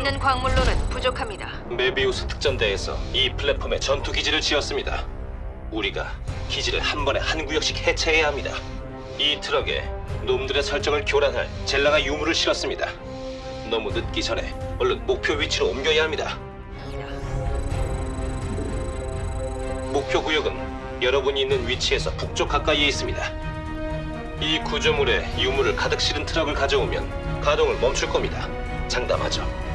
있는 광물로는 부족합니다. 메비우스 특전대에서 이 플랫폼에 전투 기지를 지었습니다. 우리가 기지를 한 번에 한 구역씩 해체해야 합니다. 이 트럭에 놈들의 설정을 교란할 젤라가 유물을 실었습니다. 너무 늦기 전에 얼른 목표 위치로 옮겨야 합니다. 목표 구역은 여러분이 있는 위치에서 북쪽 가까이에 있습니다. 이 구조물에 유물을 가득 실은 트럭을 가져오면 가동을 멈출 겁니다. 장담하죠.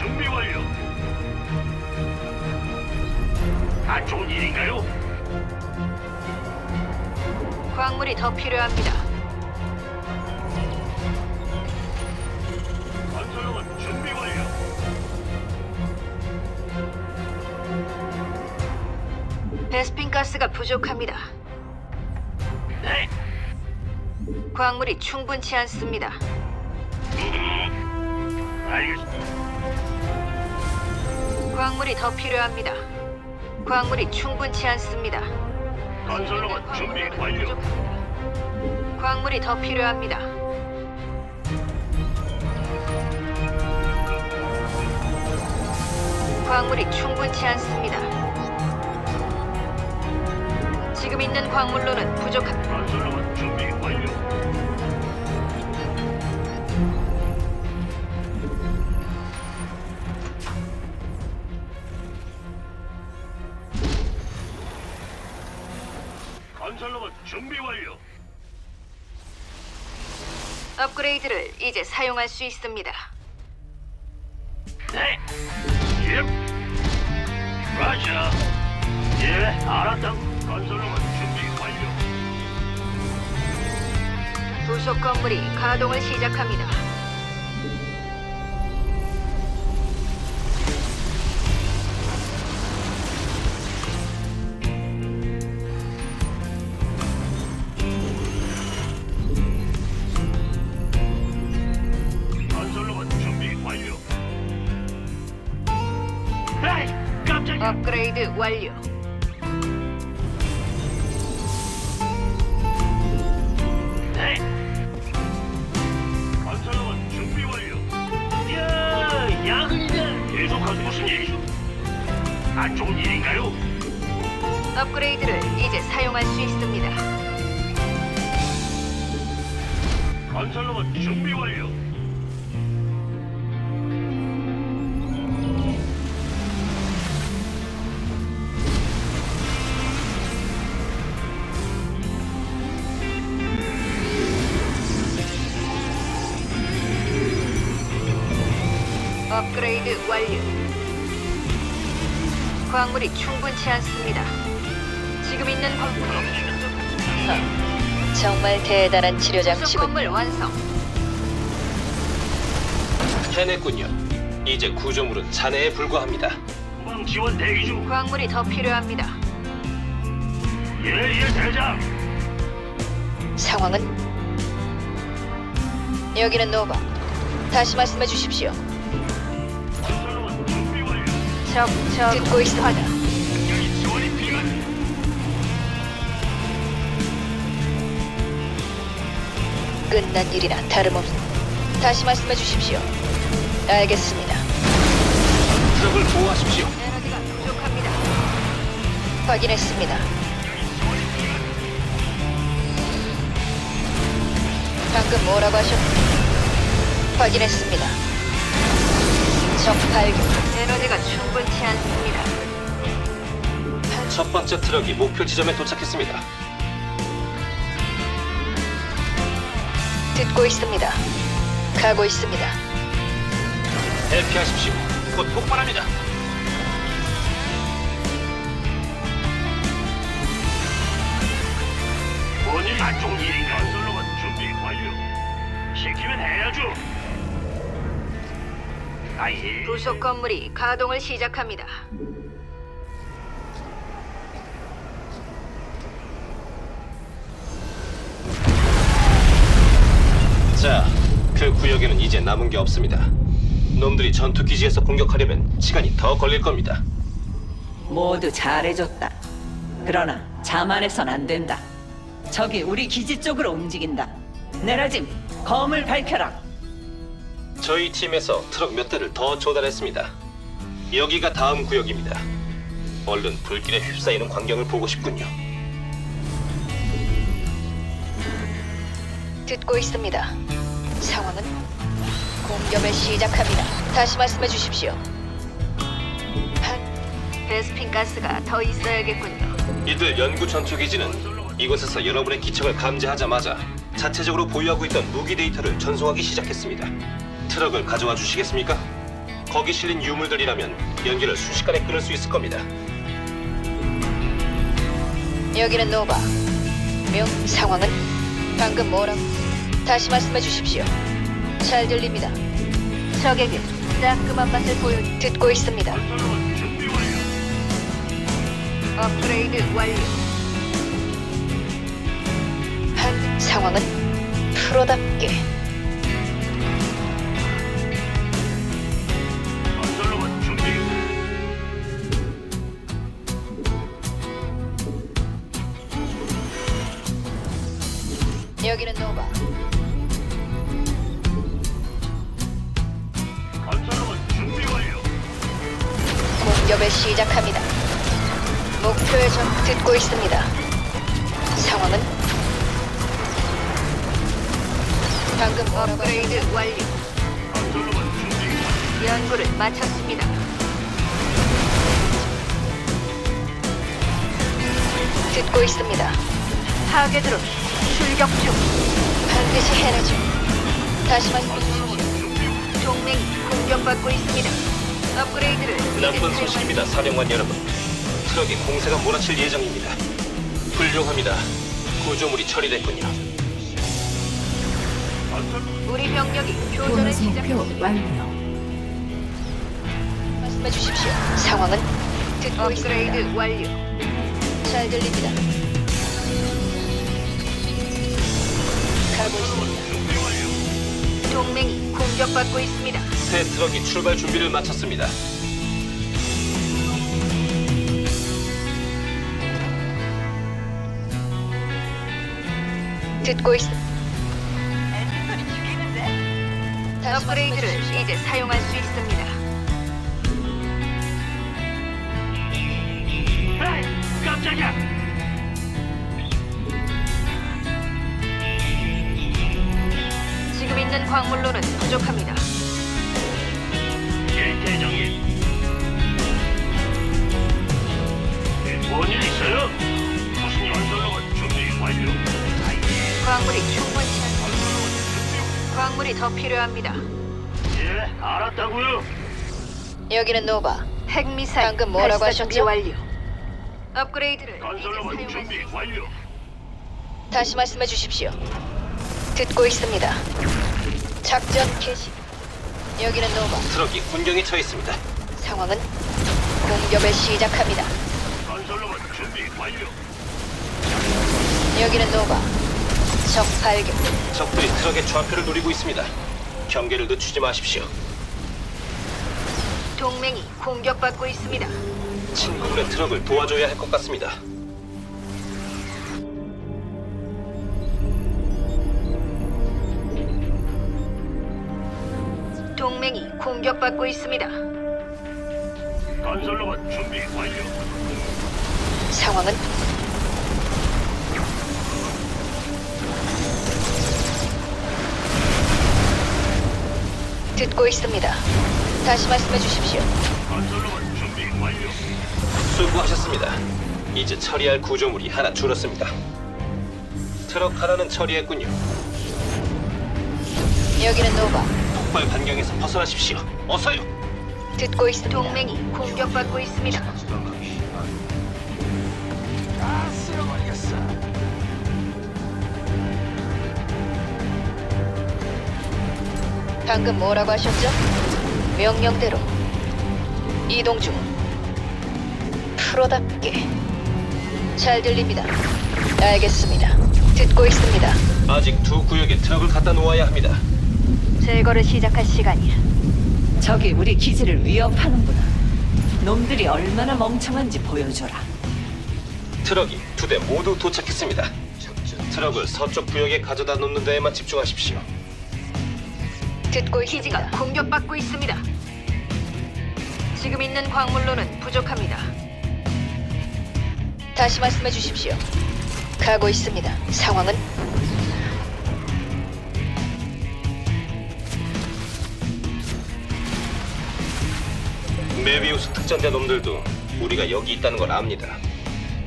준비 완료. 안 좋은 일인가요? 광물이 더 필요합니다. 건설로만 준비 완료. 베스핀 가스가 부족합니다. 네. 광물이 충분치 않습니다. 알겠습니다. 광물이 더 필요합니다. 광물이 충분치 않습니다. 건설로만 준비 완료. 부족합니다. 광물이 더 필요합니다. 광물이 충분치 않습니다. 지금 있는 광물로는 부족합니다. 건설로만 준비 완료. 건설로만 준비 완료. 업그레이드를 이제 사용할 수 있습니다. 네. 예. 라자. 예, 알았다. 건설로만 준비 완료. 부속 건물이 가동을 시작합니다. 업그레이드 완료. 네. 건설로만 준비 완료. 야, 야근이다. 계속하세요. 무슨 일이죠? 안 좋은 일인가요? 업그레이드를 이제 사용할 수 있습니다. 건설로만 준비 완료. 업그레이드 완료. 광물이 충분치 않습니다. 지금 있는 광물이 정말 대단한 치료 장치군. 건물 완성. 해냈군요. 이제 구조물은 잔해에 불과합니다. 후방 지원 대기 중. 광물이 더 필요합니다. 예, 예, 대장. 상황은 여기는 노바. 다시 말씀해 주십시오. 적, 적, 듣고 있습니다. 여기 지원이 필요한. 끝난 일이나 다름없. 다시 말씀해 주십시오. 알겠습니다. 트럭을 보호하십시오. 에너지가 부족합니다. 확인했습니다. 방금 뭐라고 하셨? 확인했습니다. 적 발견. 에너지가 충분치 않습니다. 첫 번째 트럭이 목표 지점에 도착했습니다. 듣고 있습니다. 가고 있습니다. 대피하십시오. 곧 폭발합니다. 뭔일 안 좋은 일인가? 건설로만 준비 완료. 시키면 해야죠. 아예. 부속 건물이 가동을 시작합니다. 자, 그 구역에는 이제 남은 게 없습니다. 놈들이 전투 기지에서 공격하려면 시간이 더 걸릴 겁니다. 모두 잘해줬다. 그러나 자만해선 안 된다. 적이 우리 기지 쪽으로 움직인다. 내라짐, 검을 밝혀라. 저희 팀에서 트럭 몇 대를 더 조달했습니다. 여기가 다음 구역입니다. 얼른 불길에 휩싸이는 광경을 보고 싶군요. 듣고 있습니다. 상황은 공격을 시작합니다. 다시 말씀해 주십시오. 한 베스핀 가스가 더 있어야겠군요. 이들 연구 전투 기지는 이곳에서 여러분의 기척을 감지하자마자 자체적으로 보유하고 있던 무기 데이터를 전송하기 시작했습니다. 트럭을 가져와 주시겠습니까? 거기 실린 유물들이라면 연기를 순식간에 끊을 수 있을 겁니다. 여기는 노바. 명 상황은 방금 뭐라고? 다시 말씀해 주십시오. 잘 들립니다. 적에게 따끔한 맛을 보여. 듣고 있습니다. 업그레이드 완료. 한 상황은 프로답게 있습니다. 상황은 방금 뭐라고 업그레이드 완료. 연구를 마쳤습니다. 듣고 있습니다. 파괴 드론 출격 중. 반드시 해내죠. 다시 말씀해 주십시오. 동맹이 공격받고 있습니다. 업그레이드를 이제 나쁜 사용할 소식입니다, 사령관 여러분. 트럭에 공세가 몰아칠 예정입니다. 훌륭합니다. 구조물이 처리됐군요. 우리 병력이 교전을 시작했습니다. 말씀해 주십시오. 상황은 듣고 있습니다. 업그레이드 완료. 잘 들립니다. 가고 있습니다. 완료. 동맹이 공격받고 있습니다. 새 트럭이 출발 준비를 마쳤습니다. 듣고 있. 다시 말씀해 업그레이드를 주십시오. 이제 사용할 수 있습니다. 에이, 깜짝이야. 지금 있는 광물로는 부족합니다. 예, 대장님. 예, 뭔일 있어요? 광물이 충분치 않습니다. 광물이 더 필요합니다. 예, 알았다고요. 여기는 노바. 핵미사일 방금 뭐라고 발사 준비 하셨죠? 완료. 업그레이드를 수 준비 완료. 다시 말씀해 주십시오. 듣고 있습니다. 작전 개시. 여기는 노바. 트럭이 군경에 처해 있습니다. 상황은 공격을 시작합니다. 건설로봇 준비 완료. 여기는 노바. 적 발견. 적들이 트럭의 좌표를 노리고 있습니다. 경계를 늦추지 마십시오. 동맹이 공격받고 있습니다. 친구분의 트럭을 도와줘야 할 것 같습니다. 동맹이 공격받고 있습니다. 건설로봇 준비 완료. 상황은 듣고 있습니다. 다시 말씀해 주십시오. 건설로봇 준비 완료. 수고하셨습니다. 이제 처리할 구조물이 하나 줄었습니다. 트럭 하나는 처리했군요. 여기는 노바. 폭발 반경에서 벗어나십시오. 어서요. 듣고 있습니다. 동맹이 공격받고 있습니다. 방금 뭐라고 하셨죠? 명령대로 이동 중. 프로답게 잘 들립니다. 알겠습니다. 듣고 있습니다. 아직 두 구역에 트럭을 갖다 놓아야 합니다. 제거를 시작할 시간이야. 적이 우리 기지를 위협하는구나. 놈들이 얼마나 멍청한지 보여줘라. 트럭이 두 대 모두 도착했습니다. 트럭을 서쪽 구역에 가져다 놓는 데에만 집중하십시오. 듣고 기지가 있습니다. 공격받고 있습니다. 지금 있는 광물로는 부족합니다. 다시 말씀해 주십시오. 가고 있습니다. 상황은 메비우스 특전대 놈들도 우리가 여기 있다는 걸 압니다.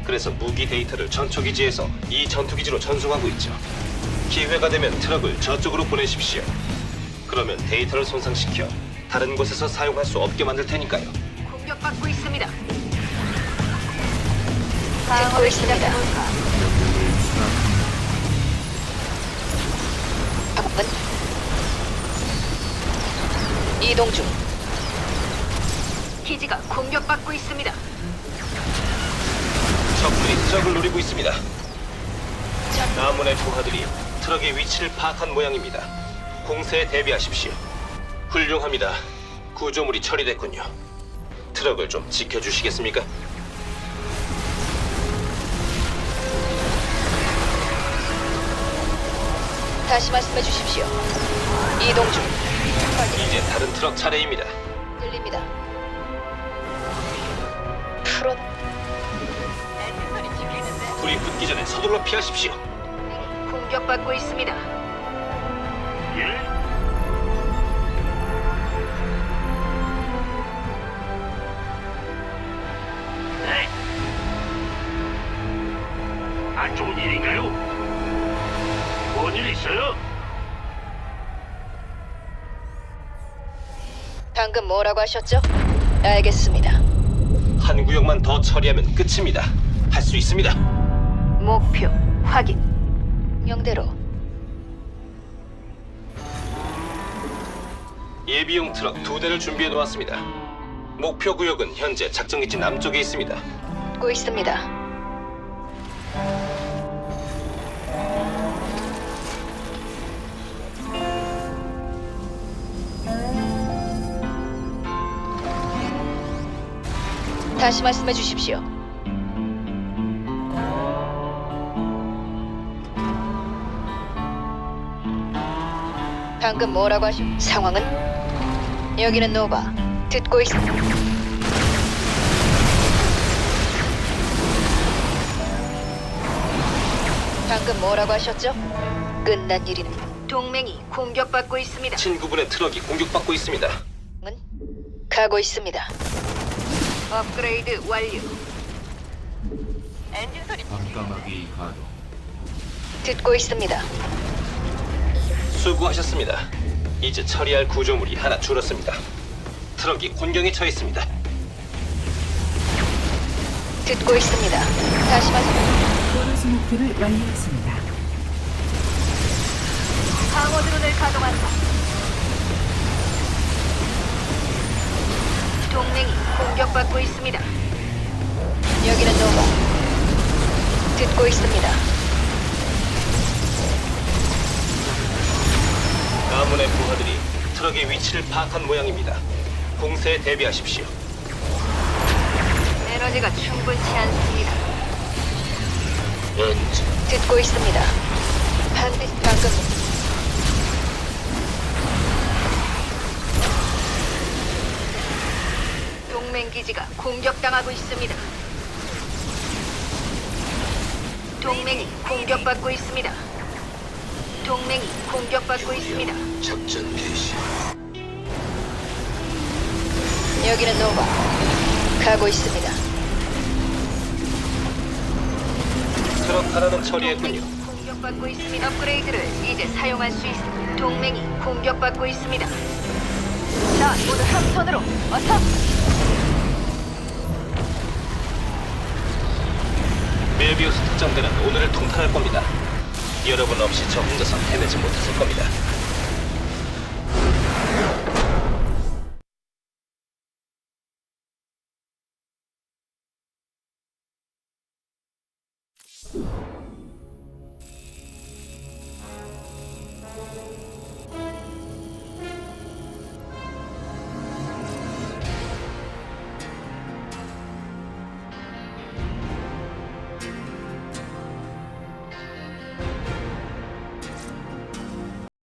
그래서 무기 데이터를 전초기지에서 이 전투기지로 전송하고 있죠. 기회가 되면 트럭을 저쪽으로 보내십시오. 그러면 데이터를 손상시켜 다른 곳에서 사용할 수 없게 만들 테니까요. 공격받고 있습니다. 듣고 있습니다. 상황은 이동 중. 기지가 공격받고 있습니다. 적들이 트럭을 노리고 있습니다. 전 나문의 부하들이 트럭의 위치를 파악한 모양입니다. 공세에 대비하십시오. 훌륭합니다. 구조물이 처리됐군요. 트럭을 좀 지켜주시겠습니까? 다시 말씀해 주십시오. 이동 중. 확인. 이제 다른 트럭 차례입니다. 들립니다. 프로 불이 붙기 전에 서둘러 피하십시오. 공격받고 있습니다. 방금 뭐라고 하셨죠? 알겠습니다. 한 구역만 더 처리하면 끝입니다. 할 수 있습니다. 목표 확인. 명대로 예비용 트럭 두 대를 준비해 놓았습니다. 목표 구역은 현재 작전기지 남쪽에 있습니다. 듣고 있습니다. 다시 말씀해 주십시오. 방금 뭐라고 하셨? 상황은? 여기는 노바. 듣고 있... 방금 뭐라고 하셨죠? 끝난 일이는 동맹이 공격받고 있습니다. 친구분의 트럭이 공격받고 있습니다. 은? 가고 있습니다. 업그레이드 완료. 밤까마귀 가동 듣고 있습니다. 수고하셨습니다. 이제 처리할 구조물이 하나 줄었습니다. 트럭이 곤경에 처했습니다. 듣고 있습니다. 다시 말씀. 보너스 목표를 완료했습니다. 방어 드론을 가동한다. 동맹이 공격받고 있습니다. 여기는 노바. 듣고 있습니다. 가문의 부하들이 트럭의 위치를 파악한 모양입니다. 공세에 대비하십시오. 에너지가 충분치 않습니다. 듣고 있습니다. 반드시 방금 동맹 기지가 공격당하고 있습니다. 동맹이 공격받고 있습니다. 동맹이 공격받고 있습니다. 작전 개시. 여기는 노바. 가고 있습니다. 트럭 하나는 처리했군요. 동맹이 공격받고 있습니다. 업그레이드를 이제 사용할 수 있습니다. 동맹이 공격받고 있습니다. 자, 모두 함선으로 어서. 메비우스 특전대는 오늘을 통탄할 겁니다. 여러분 없이 저 혼자서 해내지 못했을 겁니다.